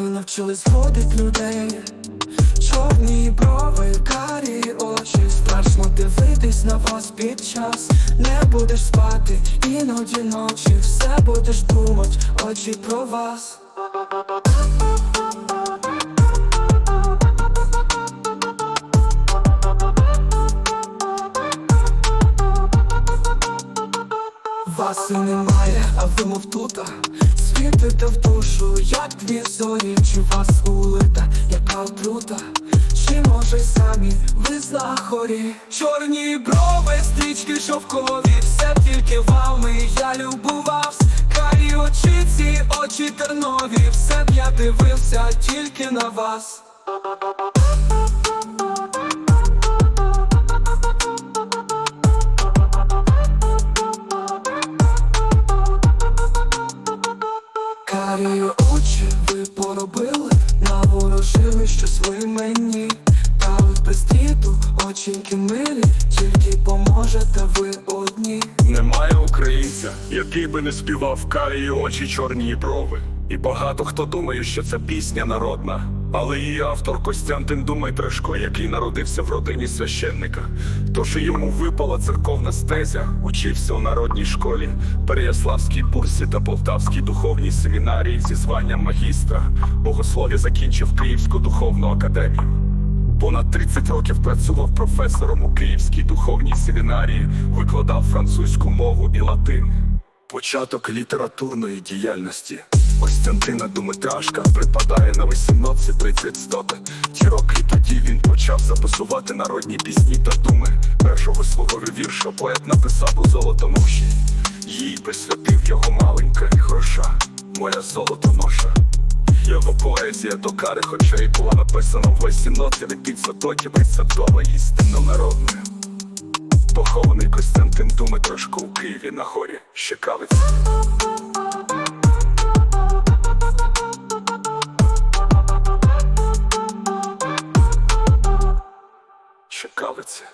Ви навчили зводить людей, чорні брови, карі очі. Страшно дивитись на вас під час. Не будеш спати, іноді ночі все будеш думати, очі про вас. Вас і немає, а ви мов тута Світите в душу, як дві зорі Чи вас улита, яка отрута Чи може самі ви знахорі? Чорні брови, стрічки шовкові Все тільки вами я любувався Карі очі, ці очі тернові Все б я дивився тільки на вас Карі очі ви поробили, наворожили щось ви мені Та ви без тріту, очіньки милі, тільки поможете ви одні Немає українця, який би не співав карі очі, чорні брови. І багато хто думає, що це пісня народна. Але її автор Костянтин Думай Трешко, який народився в родині священника. Тож і йому випала церковна стезя, учився у народній школі, Переяславській бурсі та Полтавській духовній семінарії зі званням магістра. Богослов'я закінчив Київську духовну академію. Понад 30 років працював професором у Київській духовній семінарії, викладав французьку мову і латин. Початок літературної діяльності Костянтина Думитрашка припадає на 18-30 стоти. Ті роки тоді він почав записувати народні пісні та думи. Першого свого вірша поет написав у золотоноші. Їй присвятив його маленька гроша, моя золотоноша. Його поезія до кари, хоча й була написана в 18 під затоків і святова істинно народною. Похований Костянтин Думитрашко у Києві на хорі Щекавиці. Чекали це.